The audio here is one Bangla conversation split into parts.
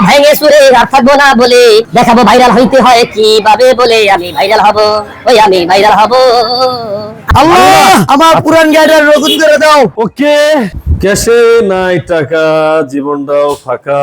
ভাইরাল থাকব না বলে দেখাবো ভাইরাল হইতে হয় কীভাবে বলে আমি ভাইরাল ওই আমি আমার পুরান গাড়ি নতুন করে দাও। ওকে ক্যাশে নাই টাকা জীবনটাও ফাঁকা।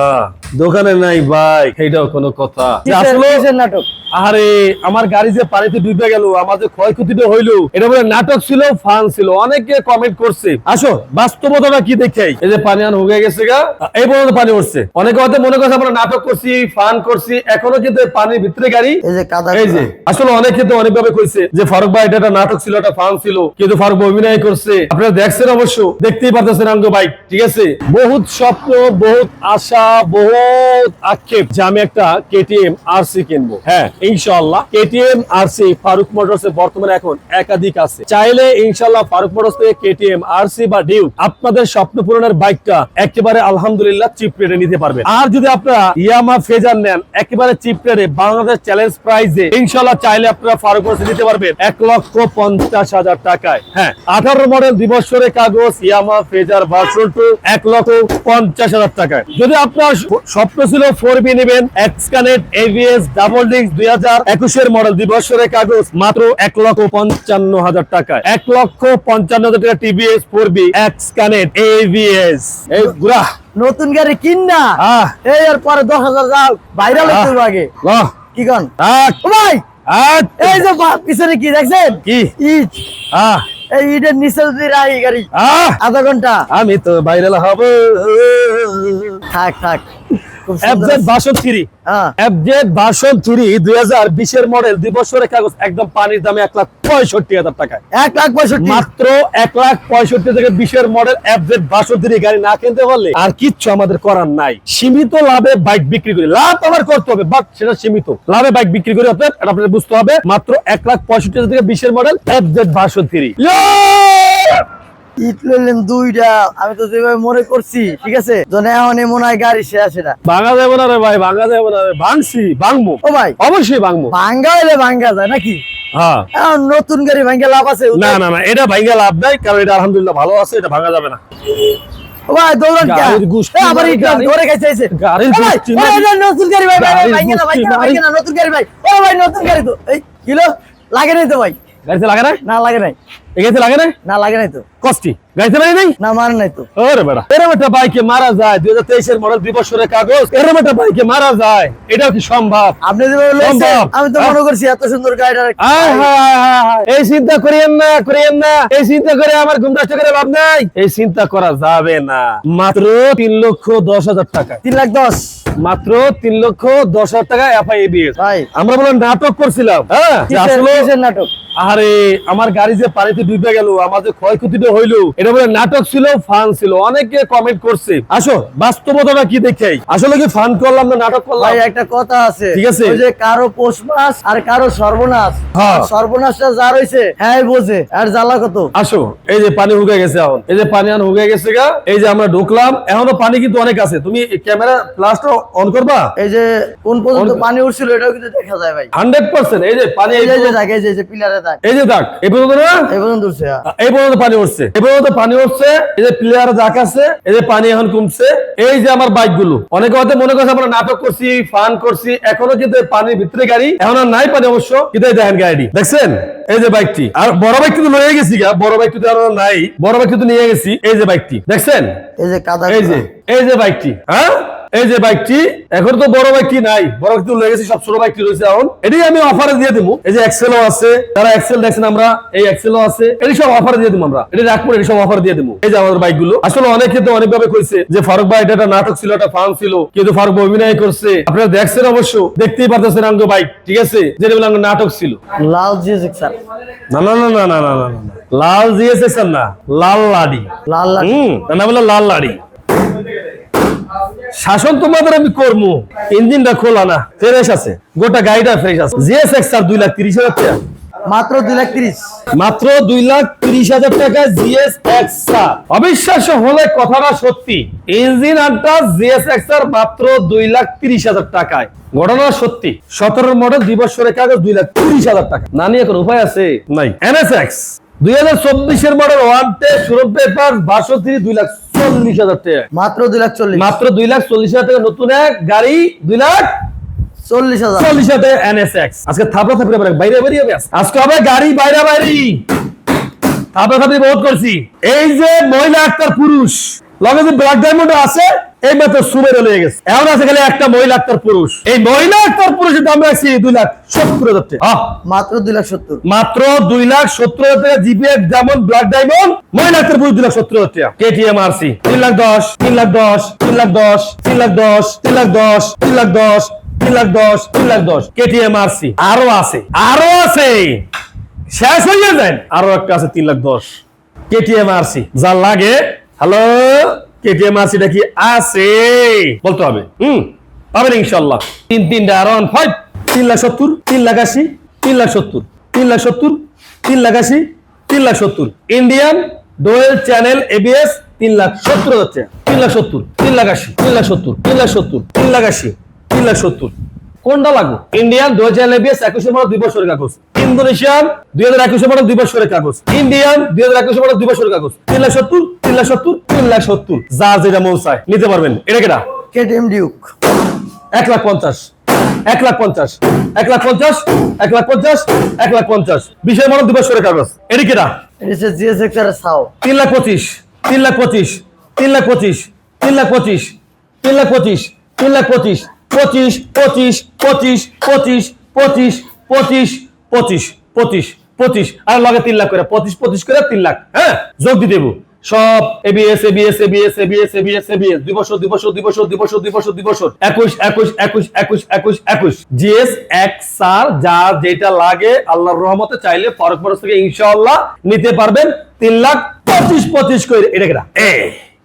দোকানে নাই বাইক এইটাও কোনো কথা। আসলে? নাটক। আরে আমার গাড়ি যে পানিতে ডুবে গেল আমার যে ক্ষয়ক্ষতিটা হইল এটা বলে নাটক ছিল ফান ছিল অনেকে কমেন্ট করছে। আসো বাস্তবতাটা কি দেখাই? এই যে পানি আন হয়ে গেছে গা এই পর্যন্ত পানি উঠছে। অনেকে হয়তো মনে করছে আমরা নাটক করছি ফান করছি এখনও কিন্তু পানির ভিতরে গাড়ি। এই যে কাদা এই যে আসলে অনেক ক্ষেত্রে অনেক ভাবে কইছে যে ফারুক ভাই এটা নাটক ছিল একটা ফান ছিল কিন্তু ফারুক অভিনয় করছে। আপনারা দেখছেন অবশ্য দেখতেই পারতেছেন ভাই, ঠিক আছে? বহুত স্বপ্ন, বহুত আশা, বহুত আক্ষেপ যে আমি একটা কেটিএম আরসি কিনবো। হ্যাঁ ইনশাআল্লাহ। কেটিএম আরসি ফারুক মোটরস বর্তমানে এখন একাধিক আছে। চাইলে ইনশাআল্লাহ ফারুক মোটরস থেকে কেটিএম আরসি বা ডিউ আপনাদের স্বপ্ন পূরণের বাইকটা একেবারে আলহামদুলিল্লাহ চিপ রেটে নিতে পারবেন। আর যদি আপনারা ইয়ামা ফেজার নেন, একেবারে চিপ রেটে বাংলাদেশ চ্যালেঞ্জ প্রাইজে ইনশাল্লাহ চাইলে আপনারা ফারুক মোটরস নিতে পারবেন এক লক্ষ পঞ্চাশ হাজার টাকায়। হ্যাঁ আঠারো মডেল দিবসরের কাগজ ইয়ামা ফেজার ভার্সন টু এক লক্ষ পঞ্চাশ হাজার টাকায়। যদি আপনার স্বপ্ন ছিল ফোর বি নেবেন এক্সকানেট এভিএস ডাবল ডিস্ক দুই হাজার একুশের মডেল দিবসরের কাগজ মাত্র এক লক্ষ পঞ্চান্ন হাজার টাকায়। এক লক্ষ পঞ্চান্ন হাজার টাকা টিভিএস ফোর বি এক্সকানেট এভিএস এই গুড়া। নতুন গাড়ি কিন না। এই পরে দশ হাজার যাও ভাইরাল হইতে আগে। কি কন? ভাই! এই যে পিছনে কি দেখছেন? কি? ইট। এই ইটের নিচে যদি রাখি গাড়ি আহ! আধা ঘণ্টা। আমি তো বাইরে হব থাক থাক। এফজেড হ্যাঁ। এফজেড ভার্সন থ্রি দুই হাজার মডেল দুই বছরের কাগজ একদম পানির দামে এক লাখ পঁয়ষট্টি হাজার টাকায়। লাখ মাত্র লাখ থেকে মডেল এফজেড ভার্সন থ্রি গাড়ি না কিনতে পারলে আর কিচ্ছু আমাদের করার নাই। সীমিত লাভে বাইক বিক্রি করি। লাভ আমার করতে হবে বাট সেটা সীমিত। লাভে বাইক বিক্রি করে এটা আপনাদের বুঝতে হবে। মাত্র এক লাখ পঁয়ষট্টি হাজার থেকে বিশের মডেল এফজেড ভার্সন থ্রি ইট লইলেন দুইটা আমি তো যেভাবে মনে করছি ঠিক আছে? এখন মনে হয় গাড়ি শেষ এটা ভাঙা যাবে না রে ভাই ভাঙা যাবে না রে। ভাঙছি ভাঙবো। ও ভাই। অবশ্যই ভাঙবো। ভাঙ্গা হইলে ভাঙ্গা যায় নাকি? হ্যাঁ। নতুন গাড়ি ভাঙ্গা লাভ আছে না না না এটা ভাঙা লাভ নাই কারণ এটা আলহামদুলিল্লাহ ভালো আছে এটা ভাঙা যাবে না। ও ভাই দৌড়ান আবার ভাই, ধরে গেছে গাড়ির। এটা নতুন গাড়ি ভাই ভাই নতুন গাড়ি ভাই। ও ভাই নতুন গাড়ি তো। এই কিলো লাগে নাই তো ভাই? গাড়িতে লাগে না না লাগে নাই। লাগে না না লাগে নাই তো। কষ্টি। গাড়িতে নাই? না মানে নাই তো। ওরে বেড়া। এরম একটা বাইকে মারা যায় দুই হাজার তেইশের মডেল দুই বছরের কাগজ এরম একটা বাইকে মারা যায় এটাও কি সম্ভব? আপনি সম্ভব। আমি তো? মনে করছি এত সুন্দর গাড়িটা হায়। এই চিন্তা করিয়েন না করিয়েন না। এই চিন্তা করে আমার ঘুম নষ্ট করে লাভ নাই। এই চিন্তা করা যাবে না। মাত্র তিন লক্ষ দশ হাজার টাকা তিন লাখ দশ। মাত্র তিন লক্ষ দশ হাজার টাকা আমরা বলে নাটক করছিলাম হ্যাঁ? আসলে নাটক? আরে আমার গাড়ি যে পানিতে ডুবে গেল আমার যে ক্ষয়ক্ষতিটা হইল এটা বলে নাটক ছিল ফান ছিল। অনেকে কমেন্ট করছে। আসো বাস্তবতাটা কি দেখাই? আসলে কি ফান করলাম না নাটক করলাম? একটা কথা আছে। ঠিক আছে। যে কারও পৌষ মাস আর কারও সর্বনাশ। হ্যাঁ। সর্বনাশটা যার হইছে হ্যাঁ বোঝে। আর জ্বালা কত? আসো এই যে পানি হুগে গেছে এখন। এই যে পানি এখন হুগে গেছে গা এই যে আমরা ঢুকলাম এখনও পানি কিন্তু অনেক আছে। তুমি ক্যামেরা ফ্লাশটা অন করবা এই যে কোন পর্যন্ত পানি উঠছিল এটাও কিন্তু দেখা যায় ভাই হান্ড্রেড পার্সেন্ট এই যে পানি এই যে এই পিলারে থাকে এই যে দাগ এই পর্যন্ত না এই পর্যন্ত উঠছে হ্যাঁ। এই পর্যন্ত পানি উঠছে এই পর্যন্ত পানি উঠছে এই যে প্লেয়ার দাগ আছে এই যে পানি এখন কমছে এই যে আমার বাইকগুলো অনেকে হয়তো মনে করছে আমরা নাটক করছি ফান করছি এখনও কিন্তু পানির ভিতরে গাড়ি এখন আর নাই পানি অবশ্য কিন্তু দেখেন গাড়ি দেখছেন এই যে বাইকটি আর বড় বাইক কিন্তু লয়ে গেছি গা বড় বাইক কিন্তু আর নাই বড় বাইক কিন্তু নিয়ে গেছি এই যে বাইকটি দেখছেন এই যে কাদা এই যে এই যে বাইকটি হ্যাঁ এই যে বাইকটি এখন তো বড় বাইকটি নাই বড় বাইক লেগে গেছে সব ছোট বাইকটি রয়েছে এখন। এটাই আমি অফারে দিয়ে দিব। এই যে এক্সেলও আছে তারা এক্সেল দেখছেন আমরা এই এক্সেলও আছে এটি সব অফারে দিয়ে দিব আমরা। এটি রাখব এটি সব অফার দিয়ে দিব। এই যে আমাদের বাইকগুলো। আসলে অনেক ক্ষেত্রে অনেকভাবে কইছে যে ফারুক ভাই এটা একটা নাটক ছিল একটা ফান ছিল কিন্তু ফারুক ভাই অভিনয় করছে। আপনারা দেখছেন অবশ্য দেখতেই পারতেছেন আঙ্গ বাইক ঠিক আছে? যেটা বললাম নাটক ছিল। লাল জি স্যার। না না না না না না না লাল জিএস স্যার না লাল লাডি। লাল লাডি। না বলে লাল লাডি। শাসন তোমাদের আমি করব ইঞ্জিনটা খোলা না ফ্রেশ আছে গোটা গাড়িটা ফ্রেশ আছে। জিএস এক্স আর দুই লাখ তিরিশ হাজার টাকা। মাত্র দুই লাখ তিরিশ। মাত্র দুই লাখ তিরিশ হাজার টাকা জিএস এক্স অবিশ্বাস্য হলে কথাটা সত্যি ইঞ্জিন আনটা জিএস এক্স আর মাত্র দুই লাখ তিরিশ হাজার টাকায়। ঘটনা সত্যি সতেরো মডেল দুই বছরের কাগজ দুই লাখ তিরিশ হাজার টাকা। না নিয়ে কোনো উপায় আছে? নাই। এনএসএক্স দুই হাজার চব্বিশের মডেল ওয়ান টে শোরুম পেপার বারোশো থ্রি দুই লাখ চল্লিশ হাজার টাকা। মাত্র দুই লাখ চল্লিশ। মাত্র দুই লাখ চল্লিশ হাজার টাকা নতুন এক গাড়ি দুই লাখ চল্লিশ হাজার। চল্লিশ হাজার এনএসএক্স। আজকে থাপড়া থাপড়ে বাইরে বাইরে হবে আজকে। আজকে হবে গাড়ি বাইরে বাইরে। থাপড়া থাপড়ি বহুত করছি। এই যে মহিলা একটা পুরুষ লগে যে ব্ল্যাক ডায়মন্ড আছে এই মাত্র সুমের হয়ে গেছে। এখন আছে খালি একটা মহিলা আক্তার পুরুষ। এই মহিলা আক্তার পুরুষের দাম রাখছি দুই লাখ সত্তর হাজার টাকা। মাত্র দুই লাখ সত্তর। মাত্র দুই লাখ সত্তর হাজার টাকা জিপিএফ যেমন ব্ল্যাক ডায়মন্ড মহিলা আক্তার পুরুষ দুই লাখ সত্তর হাজার টাকা। কেটিএম আরসি তিন লাখ দশ তিন লাখ দশ তিন লাখ দশ তিন লাখ দশ তিন লাখ দশ তিন লাখ দশ তিন লাখ দশ তিন লাখ দশ। কেটিএম আরসি আরও আছে। আরও আছে। শেষ হয়ে যায়। আরও একটা আছে তিন লাখ দশ। কেটিএম আরসি যার লাগে। হ্যালো কেটিএম আরসিটা কি আছে বলতে হবে হুম পাবেন ইনশাল্লাহ তিন তিনটা আর ওয়ান ফাইভ তিন লাখ সত্তর তিন লাখ আশি তিন লাখ সত্তর তিন লাখ সত্তর তিন লাখ আশি তিন লাখ সত্তর ইন্ডিয়ান ডোয়েল চ্যানেল এবিএস তিন লাখ সত্তর হচ্ছে তিন লাখ সত্তর তিন লাখ আশি তিন লাখ সত্তর তিন লাখ সত্তর তিন লাখ আশি তিন লাখ সত্তর কোনটা লাগবে? ইন্ডিয়ান দুই হাজার এবিএস একুশে মডেল দুই বছরের কাগজ। ইন্দোনেশিয়ান দুই হাজার একুশে মডেল দুই বছরের কাগজ। ইন্ডিয়ান দুই হাজার একুশে মডেল দুই বছরের কাগজ। তিন লাখ সত্তর তিন লাখ সত্তর তিন লাখ সত্তর। যা যেটা মন চায় নিতে পারবেন। এটা কেটা? কেটিএম ডিউক এক লাখ পঞ্চাশ এক লাখ পঞ্চাশ এক লাখ পঞ্চাশ এক লাখ পঞ্চাশ এক লাখ পঞ্চাশ। বিশের মডেল দুই বছরের কাগজ। এটা কেটা? তিন লাখ পঁচিশ তিন লাখ পঁচিশ তিন লাখ পঁচিশ তিন লাখ পঁচিশ তিন লাখ পঁচিশ তিন লাখ পঁচিশ। পঁচিশ পঁচিশ পঁচিশ পঁচিশ পঁচিশ পঁচিশ পঁচিশ পঁচিশ পঁচিশ। আর লগে তিন লাখ করে। পঁচিশ পঁচিশ করে তিন লাখ হ্যাঁ? যোগ দিয়ে দেবো। সব ABS ABS ABS ABS ABS ABS দুই বছর দুই বছর দুই বছর দুই বছর দুই বছর দুই বছর। একুশ একুশ একুশ একুশ একুশ একুশ। জিএস এক সার যা যেটা লাগে, আল্লাহর রহমতে চাইলে ফারুক বরস থেকে ইনশাআল্লাহ নিতে পারবেন। তিন লাখ পঁচিশ পঁচিশ করে। এটা কেটা এ।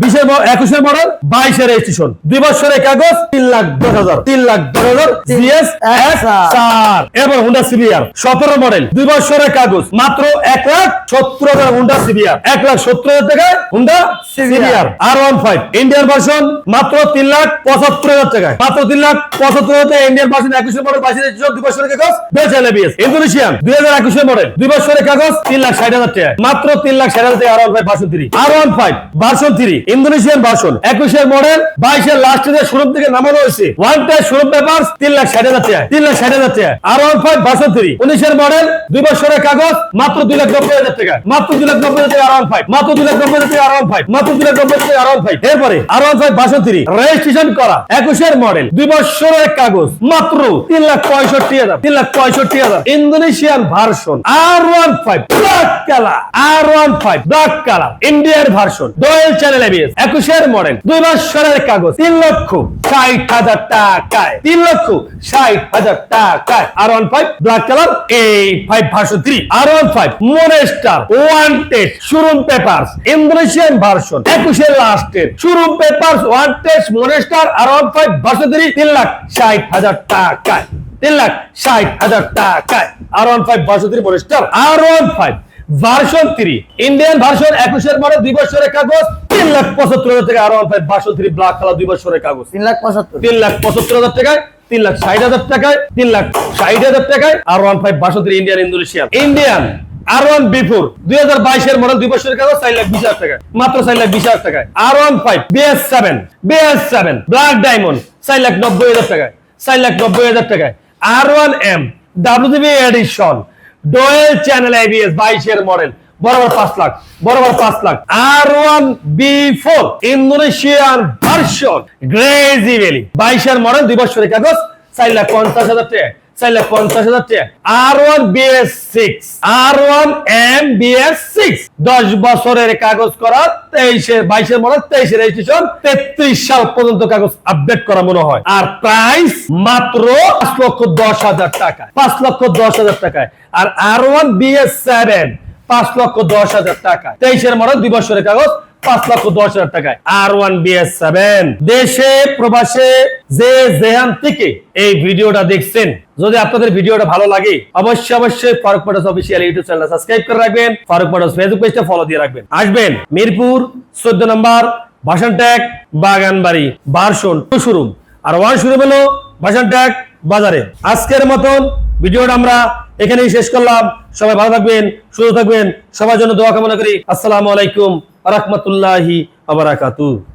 বিশের একুশের মডেল বাইশের রেজিস্ট্রেশন। দুই বছরের কাগজ, তিন লাখ দশ হাজার। তিন লাখ দশ হাজার এবার হুন্ডা সতেরো মডেল, দুই বছরের কাগজ, মাত্র এক লাখ সত্তর হাজার হুন্ডা এক লাখ সত্তর হাজার টাকায় Honda R one five Indian version মাত্র তিন লাখ পঁচাত্তর হাজার টাকায়। মাত্র তিন লাখ পঁচাত্তর হাজার টাকা ইন্ডিয়ান ভার্সন একুশের মডেল বাইশের রেজিস্ট্রেশন, দুই বছরের কাগজ বেচাল এবিএস ইন্দোনেশিয়ান দুই হাজার একুশের মডেল, দুই বছরের কাগজ, তিন লাখ ষাট হাজার টাকা মাত্র তিন লাখ ষাট হাজার R one five version three R one five version three Indonesian একুশের মডেল, বাইশের লাস্ট থেকে নামানো হয়েছে। ওয়ান টাইম পেপার তিন লাখ ষাট হাজার তিন লাখ ষাট হাজার আর ওয়ান ফাইভ থ্রি উনিশের মডেল, দুই বছরের কাগজ, মাত্র দুই লাখ নব্বই হাজার টাকা মাত্র দুই লাখ নব্বই হাজার আর ওয়ান ফাইভ মাত্র দুই লাখ নব্বই হাজার আর ওয়ান ফাইভ মাত্র দুই লাখ নব্বই হাজার আর ওয়ান ফাইভ এরপরে R one five three registration করা, একুশের মডেল, দুই বছরের কাগজ, মাত্র তিন লাখ পঁয়ষট্টি হাজার, তিন লাখ পঁয়ষট্টি হাজার। Indonesian version, R one five black colour R one five black colour Indian version dual channel ABS একুশের মডেল, দুই বছরের কাগজ, তিন লক্ষ ষাট হাজার টাকায়। তিন লক্ষ ষাট হাজার টাকায়। R one five black colour এই five version three R one five monster wanted showroom paper Indonesian version একুশের লাস্টের showroom paper wanted monster R one five version three তিন লাখ ষাট হাজার টাকায়। তিন লাখ ষাট হাজার টাকায়। R one five version three monster R one five version three. Indian version একুশের মডেল দুই বছরের কাগজ তিন লাখ পঁচাত্তর হাজার টাকা R one five version three black colour দুই বছরের কাগজ। তিন লাখ পঁচাত্তর। তিন লাখ পঁচাত্তর হাজার টাকায় তিন লাখ ষাট হাজার টাকায় তিন লাখ ষাট হাজার টাকায় আর ওয়ান ফাইভ বাষট্টি Indian Indonesian. Indian R one before দুই হাজার বাইশের মডেল দুই বছরের কাগজ চার লাখ বিশ হাজার টাকায়। মাত্র চার লাখ বিশ হাজার টাকায়। R one five BS seven BS seven black diamond চার লাখ নব্বই হাজার টাকায়। চার লাখ নব্বই হাজার টাকায়। R one M WB edition dual channel ABS বাইশের মডেল বরাবর পাঁচ লাখ, বরাবর পাঁচ lakh. R one V four Indonesian version গ্রেজি বাইশের মডেল দুই বছরের কাগজ, চার লাখ পঞ্চাশ হাজার টাকা। চার লাখ পঞ্চাশ হাজার টাকা। R one BS six R one M BS six দশ বছরের কাগজ করা তেইশে বাইশের মডেল, তেইশে রেজিস্ট্রেশন তেত্রিশ সাল পর্যন্ত কাগজ আপডেট করা মনে হয়। আর প্রাইস মাত্র পাঁচ লক্ষ দশ হাজার টাকা পাঁচ লক্ষ দশ হাজার টাকায়। আর আর ওয়ান বিএস সেভেন পাঁচ লক্ষ দশ হাজার টাকা তেইশের মডেল দুই বছরের কাগজ পাঁচ লক্ষ দশ হাজার টাকায়। আর ওয়ান বিএস সেভেন দেশে প্রবাসে যে যেহান থেকে এই ভিডিওটা দেখছেন যদি আপনাদের ভিডিওটা ভালো লাগে অবশ্যই অবশ্যই Faruk motors official YouTube channel subscribe করে রাখবেন ফারুক মোটরস ফেসবুক পেজটা ফলো দিয়ে রাখবেন। আসবেন মিরপুর চোদ্দ নম্বর ভাষণ ট্যাগ বাগানবাড়ি বারশোন শোরুম আর ওয়ান শোরুম হলো ভাষণ ট্যাগ বাজারে আজকের মতন ভিডিওটা আমরা এখানেই শেষ করলাম। সবাই ভালো থাকবেন, সুস্থ থাকবেন। সবার জন্য দোয়া কামনা করি। আসসালামু আলাইকুম রহমতুল্লাহি আবরাকাতু